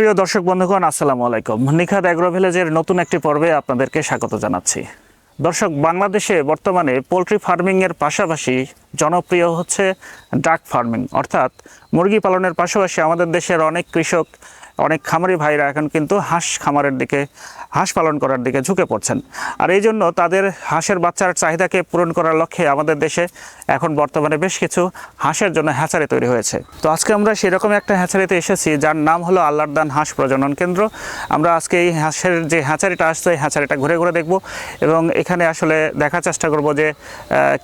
প্রিয় দর্শক বন্ধুগণ, আসসালামু আলাইকুম। নিখাদ অ্যাগ্রো ভিলেজের নতুন একটি পর্বে আপনাদেরকে স্বাগত জানাচ্ছি। দর্শক, বাংলাদেশে বর্তমানে পোলট্রি ফার্মিংয়ের পাশাপাশি জনপ্রিয় হচ্ছে ডাক ফার্মিং। অর্থাৎ মুরগি পালনের পাশাপাশি আমাদের দেশের অনেক কৃষক অনেক খামারি ভাইরা এখন কিন্তু হাঁস খামারের দিকে, হাঁস পালন করার দিকে ঝুঁকে পড়ছেন। আর এই জন্য তাদের হাঁসের বাচ্চার চাহিদাকে পূরণ করার লক্ষ্যে আমাদের দেশে এখন বর্তমানে বেশ কিছু হাঁসের জন্য হ্যাচারি তৈরি হয়েছে। তো আজকে আমরা সেরকম একটা হ্যাচারিতে এসেছি, যার নাম হলো আল্লাহর দান হাঁস প্রজনন কেন্দ্র। আমরা আজকে এই হাঁসের যে হ্যাচারিটা আসছে হ্যাচারিটা ঘুরে ঘুরে দেখব এবং এখানে আসলে দেখার চেষ্টা করব যে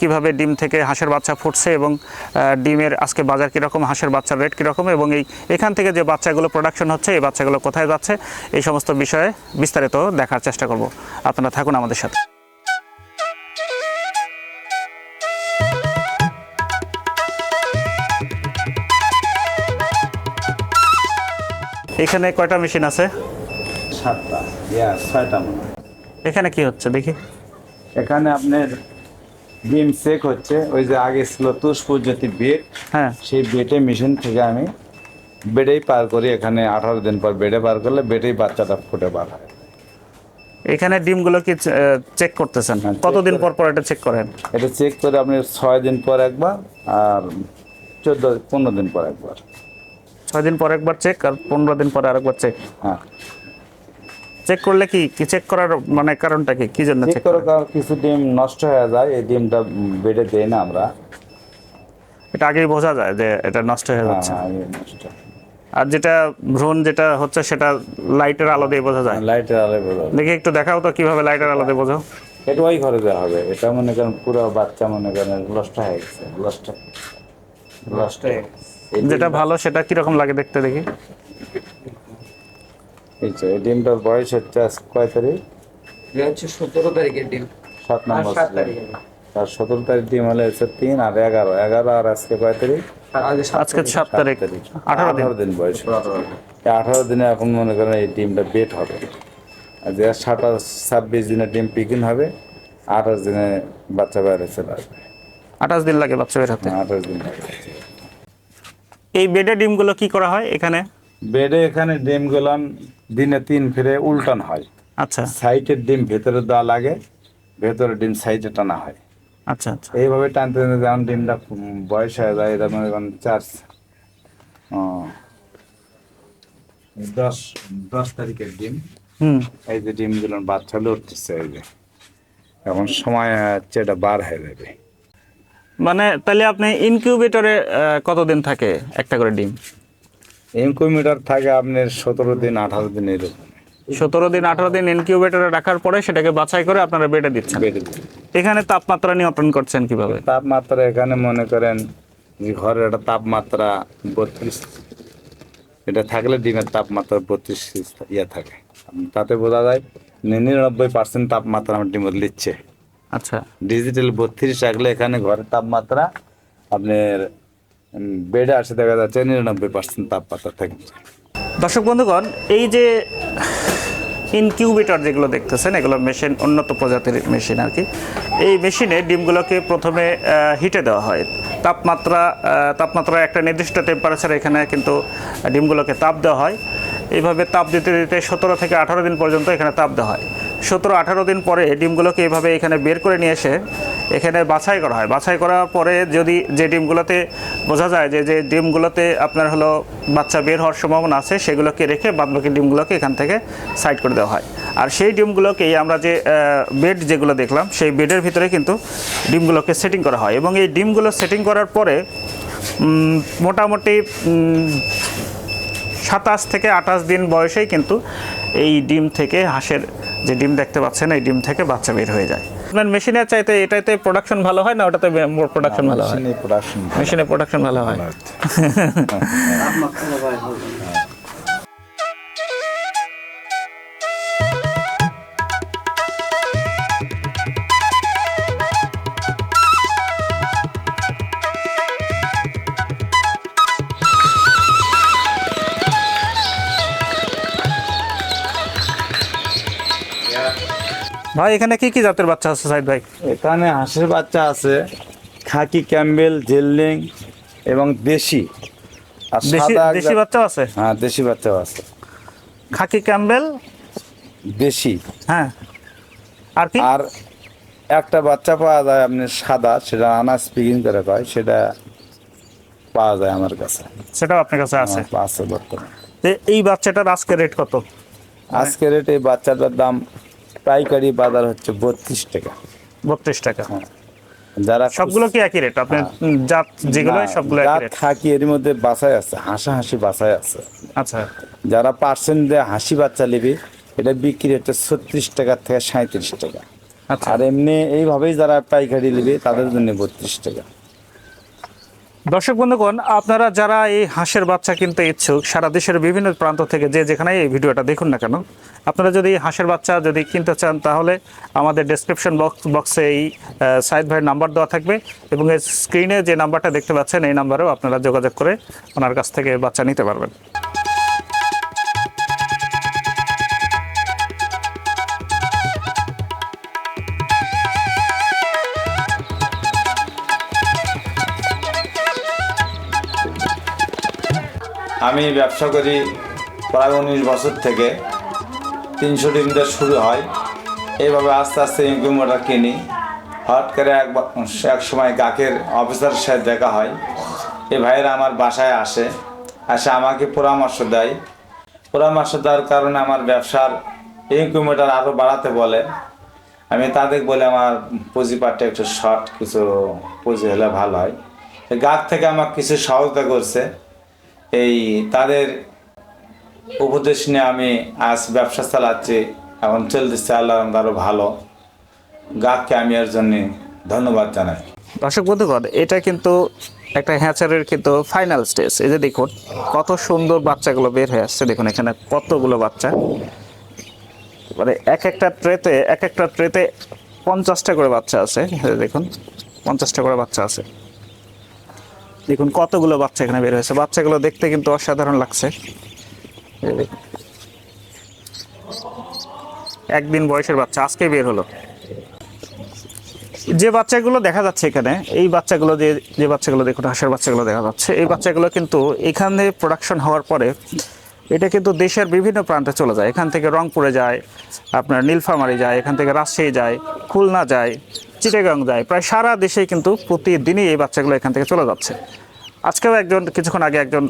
কীভাবে ডিম থেকে হাঁসের বাচ্চা ফুটছে এবং ডিমের আজকে বাজার কীরকম, হাঁসের বাচ্চার রেট কীরকম এবং এই, এখান থেকে যে বাচ্চাগুলো প্রোডাকশন হচ্ছে এই বাচ্চাগুলো কোথায় যাচ্ছে এই সমস্ত বিষয়ে বিস্তারিত দেখার চেষ্টা করব। আপনারা থাকুন আমাদের সাথে। এখানে কয়টা মেশিন আছে? সাতটা। ছয়টা মনে এখানে কি হচ্ছে দেখি। এখানে আপনার ডিম চেক হচ্ছে ওই যে আগে ছিল তুষ পদ্ধতি বেড হ্যাঁ। সেই বেডে মেশিন থেকে আমি বেডেই পার করি এখানে আঠারো দিন পর বেডে পার করলে বেডেই বাচ্চাটা ফুটে বার হয়। এখানে ডিমগুলো কি চেক করতেছেন? হ্যাঁ, কতদিন। পর পর এটা চেক করেন? এটা চেক করে আপনি ছয় দিন পর একবার আর চোদ্দ পনেরো দিন পর একবার। ছয় দিন পর একবার চেক আর পনেরো দিন পরে আরেকবার চেক হ্যাঁ। চেক করলে কি কি চেক করার মানে কারণটা কি? কি জন্য চেক চেক করে কারণ কিছু ডিম নষ্ট হয়ে যায় এই ডিমটা বেডে দেই না আমরা। এটা আগেই বোঝা যায় যে এটা নষ্ট হয়ে যাচ্ছে। হ্যাঁ, নষ্ট। আর যেটা ভ্রূণ যেটা হচ্ছে সেটা লাইটের আলো দিয়ে বোঝা যায়। লাইটের আলো বোঝা। দেখি একটু দেখাও তো কীভাবে লাইটের আলো দিয়ে বোঝাও। এটা ওই ঘরে দেওয়া হবে। এটা মনে করেন পুরো বাচ্চা মনে করেন লষ্ট হয়ে গেছে গেছে। এই যেটা ভালো সেটা কীরকম লাগে দেখতে দেখি। এই যে, এই ডিমটার বয়স হচ্ছে কয় তারিখ? এটা হচ্ছে সতেরো তারিখের ডিম। সাত নম্বর। তারিখে আর সতেরো তারিখ ডিম হলে হচ্ছে তিন আর এগারো। এগারো আর আজকে কয় তারিখ? আজকে সাত তারিখ। আঠারো দিন। দিন বয়স। আঠারো দিনে এখন মনে করেন এই ডিমটা বেট হবে। আর যে সাতাশ ছাব্বিশ দিনে ডিম পিকিং হবে আঠাশ দিনে বাচ্চা বাইরে চলে আসবে। আঠাশ দিন লাগে বাচ্চা বের হতে। আঠাশ দিন লাগে। এই বেডে ডিমগুলো কি করা হয় এখানে? বেডে এখানে ডিম গুলান দিনে তিন ফিরে উল্টান হয়। আচ্ছা। সাইডের ডিম ভেতরে দেওয়া লাগে ভেতরে ডিম সাইডে টানা হয়। আচ্ছা আচ্ছা। এইভাবে টানতে টানতে যখন ডিমটা বয়স হয়ে যায় এটা মনে করেন চার ও, দশ দশ তারিখের ডিম। হুম। এই যে ডিমগুলো বাচ্চা লড়তেছে এই যে। এখন সময় হচ্ছে এটা বার হয়ে যাবে। মানে তাহলে আপনি ইনকিউবেটরে কতদিন থাকে একটা করে ডিম? ইনকিউবেটর থাকে আপনার সতেরো দিন আঠারো দিন এরকম। সতেরো দিন আঠারো দিন ইনকিউবেটরে রাখার পরে সেটাকে বাছাই করে আপনারা বেডে দিচ্ছেন। এখানে তাপমাত্রা নিয়ন্ত্রণ করছেন কীভাবে? তাপমাত্রা এখানে মনে করেন যে ঘরের একটা তাপমাত্রা বত্রিশ এটা থাকলে ডিমের তাপমাত্রা বত্রিশ ইয়ে থাকে। তাতে বোঝা যায় নিরানব্বই পার্সেন্ট তাপমাত্রা আমার ডিমের লিচ্ছে আচ্ছা। ডিজিটাল বত্রিশ রাখলে এখানে ঘরের তাপমাত্রা আপনার বেডে আসে দেখা যাচ্ছে নিরানব্বই পার্সেন্ট তাপমাত্রা থাকে। দর্শক বন্ধুগণ এই যে ইনকিউবেটর যেগুলো দেখতেছেন, এগুলো মেশিন, উন্নত প্রজাতির মেশিন আর কি। এই মেশিনে ডিমগুলোকে প্রথমে হিটে দেওয়া হয়। তাপমাত্রা তাপমাত্রা একটা নির্দিষ্ট টেম্পারেচার এখানে কিন্তু ডিমগুলোকে তাপ দেওয়া হয়। এইভাবে তাপ দিতে দিতে সতেরো থেকে আঠারো দিন পর্যন্ত এখানে তাপ দেওয়া হয়। সতেরো, আঠারো দিন পরে ডিমগুলোকে এইভাবে এখানে বের করে নিয়ে এসে এখানে বাছাই করা হয়। বাছাই করার পরে যদি যে ডিমগুলোতে বোঝা যায় যে যে ডিমগুলোতে আপনার হলো বাচ্চা বের হওয়ার সম্ভাবনা আছে, সেগুলোকে রেখে বাদবাকি ডিমগুলোকে এখান থেকে সাইড করে দেওয়া হয়। আর সেই ডিমগুলোকেই আমরা যে বেড যেগুলো দেখলাম, সেই বেডের ভিতরে কিন্তু ডিমগুলোকে সেটিং করা হয়। এবং এই ডিমগুলো সেটিং করার পরে মোটামুটি সাতাশ থেকে আঠাশ দিন বয়সেই কিন্তু এই ডিম থেকে হাঁসের যে ডিম দেখতে পাচ্ছেন এই ডিম থেকে বাচ্চা বের হয়ে যায়। আপনার মেশিনের চাইতে এটাতে প্রোডাকশন ভালো হয় না ওটাতে প্রোডাকশন ভালো হয়? প্রোডাকশন মেশিনে প্রোডাকশন ভালো হয়। ভাই এখানে কি কি জাতের বাচ্চা আছে সাইদ ভাই? এখানে হাঁসের বাচ্চা আছে খাকি ক্যাম্বেল জেল্লিং এবং দেশি। আর দেশি সাদা এক দেশি জাত- বাচ্চাও আছে? হ্যাঁ দেশি বাচ্চাও আছে। Khaki Campbell? দেশি। হ্যাঁ। আর কি? আর একটা বাচ্চা পাওয়া যায় আপনি সাদা সেটা আনা স্পিকিং করে পায় সেটা পাওয়া যায় আমার কাছে। সেটাও আপনার কাছে আছে? আমার আছে বর্তমানে। তো এই বাচ্চাটার আজকে রেট কত? আজকে রেটে এই বাচ্চাটার দাম পাইকারি বাজার হচ্ছে বত্রিশ টাকা। বত্রিশ টাকা। যারা সবগুলো কি একই রেট আপনি জাত যেগুলো সবগুলো একই রেট থাকি এর মধ্যে বাসায় আছে হাসা হাসি বাসায় আছে। আচ্ছা। যারা পার্সেন্ট দিয়ে হাসি বাচ্চা নেবে এটা বিক্রি হচ্ছে ছত্রিশ টাকা থেকে সাঁত্রিশ টাকা। আচ্ছা। আর এমনি এইভাবেই যারা পাইকারি নেবে তাদের জন্য বত্রিশ টাকা। দর্শক বন্ধুগণ, আপনারা যারা এই হাঁসের বাচ্চা কিনতে ইচ্ছুক, সারা দেশের বিভিন্ন প্রান্ত থেকে যে যেখানে এই ভিডিওটা দেখুন না কেন, আপনারা যদি হাঁসের বাচ্চা যদি কিনতে চান, তাহলে আমাদের ডেসক্রিপশন বক্স বক্সে এই সাইদ ভাইয়ের নাম্বার দেওয়া থাকবে এবং এই স্ক্রিনে যে নাম্বারটা দেখতে পাচ্ছেন, এই নাম্বারেও আপনারা যোগাযোগ করে ওনার কাছ থেকে বাচ্চা নিতে পারবেন। আমি ব্যবসা করি প্রায় উনিশ বছর থেকে। তিনশো ডিম শুরু হয়। এইভাবে আস্তে আস্তে ইনকিউবেটার কিনি। হট করে এক এক সময় গাকের অফিসারের সাথে দেখা হয়। এই ভাইয়েরা আমার বাসায় আসে। আসে আমাকে পরামর্শ দেয়। পরামর্শ দেওয়ার কারণে আমার ব্যবসার ইনকিউবেটার আরও বাড়াতে বলে। আমি তাদের বলে আমার পুঁজিপাটটা একটু শর্ট কিছু পুঁজি হলে ভালো হয়। গাক থেকে আমার কিছু সহায়তা করছে। এই তাদের উপদেশ নিয়ে আমি আজ ব্যবসা চালাচ্ছি এখন চলতেছে আল্লাহ আরও ভালো। গাককে আমি এর জন্য ধন্যবাদ জানাই। দর্শক বন্ধুগণ, এটা কিন্তু একটা হ্যাচারের কিন্তু ফাইনাল স্টেজ এই যে দেখুন, কত সুন্দর বাচ্চাগুলো বের হয়ে আসছে। দেখুন, এখানে কতগুলো বাচ্চা। মানে এক একটা ট্রেতে এক একটা ট্রেতে পঞ্চাশটা করে বাচ্চা আছে। দেখুন, পঞ্চাশটা করে বাচ্চা আছে। দেখুন, কতগুলো বাচ্চা এখানে বের হয়েছে। বাচ্চাগুলো দেখতে কিন্তু অসাধারণ লাগছে। একদিন বয়সের বাচ্চা আজকে বের হলো। যে বাচ্চাগুলো দেখা যাচ্ছে এখানে, এই বাচ্চাগুলো যে যে বাচ্চাগুলো দেখুন, হাঁসের বাচ্চাগুলো দেখা যাচ্ছে, এই বাচ্চাগুলো কিন্তু এখানে প্রোডাকশন হওয়ার পরে, এটা কিন্তু দেশের বিভিন্ন প্রান্তে চলে যায়। এখান থেকে রংপুরে যায়, আপনার নীলফামারি যায়, এখান থেকে রাজশাহী যায়, খুলনা যায় চিটাগাং যায়। প্রায় সারা দেশে কিন্তু প্রতিদিনই এই বাচ্চাগুলো এখান থেকে চলে যাচ্ছে। আজকেও একজন, কিছুক্ষণ আগে একজন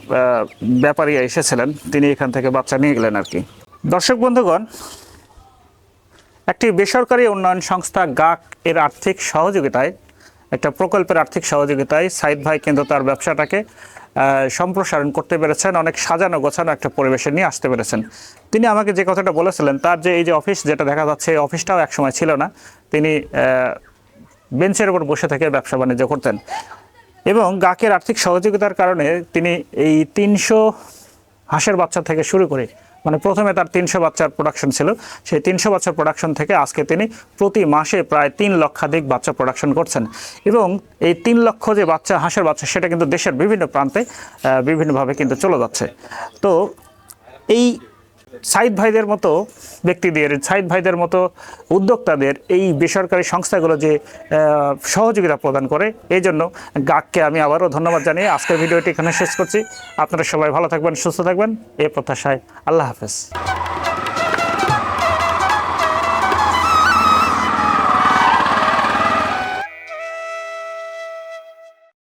ব্যাপারী এসেছিলেন। তিনি এখান থেকে বাচ্চা নিয়ে গেলেন আর কি। দর্শক বন্ধুগণ, একটি বেসরকারি উন্নয়ন সংস্থা গাক এর আর্থিক সহযোগিতায়, একটা প্রকল্পের আর্থিক সহযোগিতায় সাইদ ভাই কিন্তু তার ব্যবসাটাকে সম্প্রসারণ করতে পেরেছেন। অনেক সাজানো গোছানো একটা পরিবেশে নিয়ে আসতে পেরেছেন। তিনি আমাকে যে কথাটা বলেছিলেন, তার যে এই যে অফিস যেটা দেখা যাচ্ছে, এই অফিসটাও একসময় ছিল না। তিনি বেঞ্চের উপর বসে থেকে ব্যবসা বাণিজ্য করতেন এবং গাকের আর্থিক সহযোগিতার কারণে তিনি এই তিনশো হাঁসের বাচ্চা থেকে শুরু করে মানে প্রথমে তার তিনশো বাচ্চার প্রোডাকশন ছিল, সেই তিনশো বাচ্চার প্রোডাকশন থেকে আজকে তিনি প্রতি মাসে প্রায় তিন লক্ষাধিক বাচ্চা প্রোডাকশন করছেন। এবং এই তিন লক্ষ যে বাচ্চা, হাঁসের বাচ্চা, সেটা কিন্তু দেশের বিভিন্ন প্রান্তে বিভিন্নভাবে কিন্তু চলে যাচ্ছে। তো এই সাইদ ভাইদের মতো ব্যক্তিদের, সাইদ ভাইদের মতো উদ্যোক্তাদের এই বেসরকারি সংস্থাগুলো যে সহযোগিতা প্রদান করে এই জন্য গাককে আমি আবারও ধন্যবাদ জানিয়ে আজকের ভিডিওটি এখানে শেষ করছি। আপনারা সবাই ভালো থাকবেন, সুস্থ থাকবেন। এ প্রত্যাশায় আল্লাহ হাফেজ।